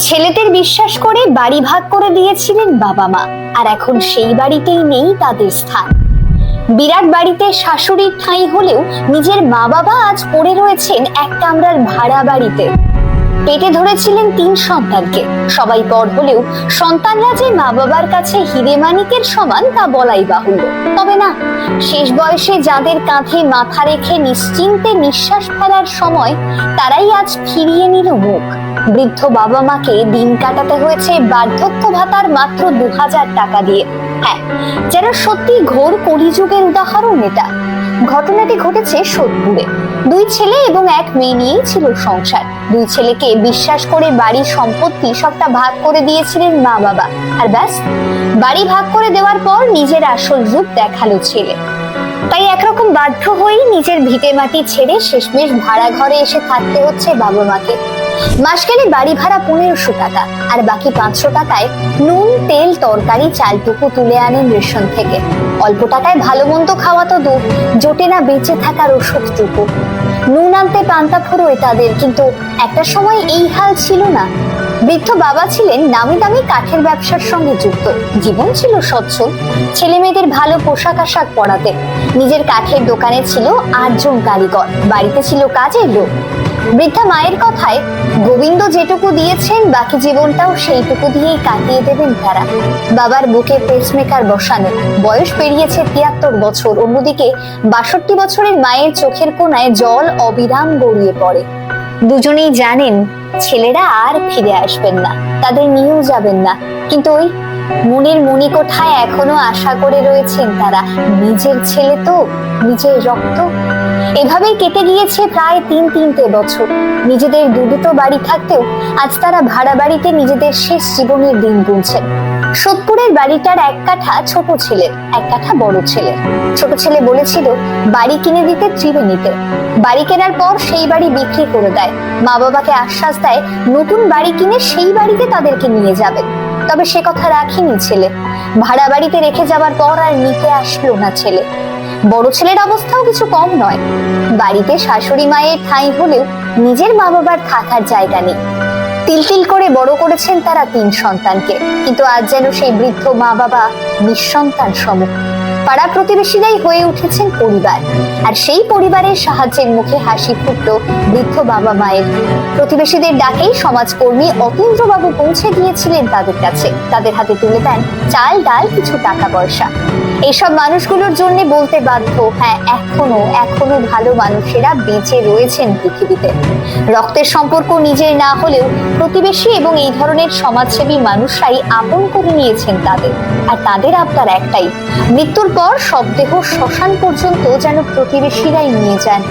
ছেলেদের বিশ্বাস করে বাড়ি ভাগ করে দিয়েছিলেন বাবা মা, আর এখন সেই বাড়িতেই নেই তাদের স্থান। বিরাট বাড়িতে শাশুড়ির ঠাঁই হলেও নিজের মা বাবা আজ পড়ে রয়েছেন এক কামরার ভাড়া বাড়িতে। পেটে ধরেছিলেন তিন সন্তানকে, সবাই পর হলেও সন্তানরা যে মা বাবার কাছে হিরে মানিকের সমান তা বলাই বাহুল্য। তবে না, শেষ বয়সে যাদের কাঁধে মাথা রেখে নিশ্চিন্তে নিঃশ্বাস ফেলার সময় তারাই আজ ফিরিয়ে নিল মুখ। বৃদ্ধ বাবা মাকে দিন কাটাতে হয়েছে বার্ধক্য ভাতার মাত্র দু হাজার টাকা দিয়ে। হ্যাঁ যেন সত্যি ঘোর কলিযুগের উদাহরণ এটা। ঘটনাটি ঘটেছে সোদপুরে। দুই ছেলে এবং এক মেয়ে নিয়েই ছিল সংসার। দুই ছেলেকে বিশ্বাস করে বাড়ির সম্পত্তি সবটা ভাগ করে দিয়েছিলেন মা বাবা। আর ব্যাস, বাড়ি ভাগ করে দেওয়ার পর নিজের আসল রূপ দেখাল ছেলে। তাই একরকম বাধ্য হয়েই নিজের ভিটে মাটি ছেড়ে শেষমেশ ভাড়া ঘরে এসে থাকতে হচ্ছে বাবা মাকে। মাস গেলে বাড়ি ভাড়া পনেরোশো টাকা, আর বাকি পাঁচশো টাকায় নুন, তেল, তরকারি, চালটুকু তুলে আনেন রেশন থেকে। অল্প টাকায় ভালো মন্দ খাওয়া তো দূর, জোটে না বেঁচে থাকার ওষুধটুকু। নুন আনতে পান্তা ফুরোয় তাদের, কিন্তু একটা সময় এই হাল ছিল না। বৃদ্ধ বাবা ছিলেন নামি দামি কাঠের ব্যবসার সঙ্গে যুক্ত, জীবন ছিল সচ্ছল ছেলে মেয়েদের ভালো পোশাক আশাক পরাতে নিজের কাঠের দোকানে ছিল আটজন কারিগর, বাড়িতে ছিল কাজের লোক। বৃদ্ধা মায়ের কথায়, গোবিন্দ যেটুকু দিয়েছেন, বাকি জীবনটাও সেইটুকু দিয়েই কাটিয়ে দেবেন তারা। বাবার বুকে পেসমেকার বসানো, বয়স পেরিয়েছে তিয়াত্তর বছর। অন্যদিকে, বাষট্টি বছরের মায়ের চোখের কোনায় জল অবিরাম গড়িয়ে পড়ে। দুজনেই জানেন, ছেলেরা আর ফিরে আসবেন না, তাদের নিয়েও যাবেন না। কিন্তু ওই মনের মণিকোঠায় এখনও আশা করে রয়েছেন তারা, নিজের ছেলে তো, নিজের রক্ত। এভাবেই কেটে গিয়েছে প্রায় তিন তিনটে বছর। নিজেদের দু দুটো বাড়ি থাকতেও আজ তারা ভাড়া বাড়িতে নিজেদের শেষ জীবনের দিন গুনছেন। সোদপুরের বাড়িটার এক কাঠা ছোট ছেলের এক কাঠা বড় ছেলের ছোট ছেলে বলেছিল, বাড়ি কিনে দিতে ত্রিবেণীতে। বাড়ি কেনার পর সেই বাড়ি বিক্রি করে দেয়। মা বাবাকে আশ্বাস দেয়, নতুন বাড়ি কিনে সেই বাড়িতে তাদেরকে নিয়ে যাবে। তবে সে কথা রাখিনি ছেলে। ভাড়া বাড়িতে রেখে যাবার পর আর নিতে আসলো না ছেলে। বড় ছেলের অবস্থাও কিছু কম নয়। বাড়িতে শাশুড়ি মায়ের ঠাঁই হলেও নিজের মা বাবার থাকার জায়গা নেই। তিল করে বড় করেছেন তারা তিন সন্তানকে। কিন্তু আজ যেন সেই বৃদ্ধ মা বাবা নিঃসন্তান সম পাড়া প্রতিবেশীরাই হয়ে উঠেছেন পরিবার। আর সেই পরিবারের সাহায্যের মুখে হাসি ফুটল বৃদ্ধ বাবা মায়ের। প্রতিবেশীদের ডাকেই সমাজকর্মী অতীন্দ্র বাবু পৌঁছে গিয়েছিলেন তাদের কাছে। তাদের হাতে তুলে দেন চাল, ডাল, কিছু টাকা পয়সা। এইসব মানুষগুলোর জন্য বলতে বাধ্য হ্যাঁ এখনও এখনও ভালো মানুষেরা বেঁচে রয়েছেন পৃথিবীতে। রক্তের সম্পর্ক নিজের না হলেও প্রতিবেশী এবং এই ধরনের সমাজসেবী মানুষরাই আপন করে নিয়েছেন তাদের। আর তাদের আপনার একটাই, মৃত্যুর পর সবদেহ শ্মশান পর্যন্ত যেন প্রতিবেশীরাই নিয়ে যান।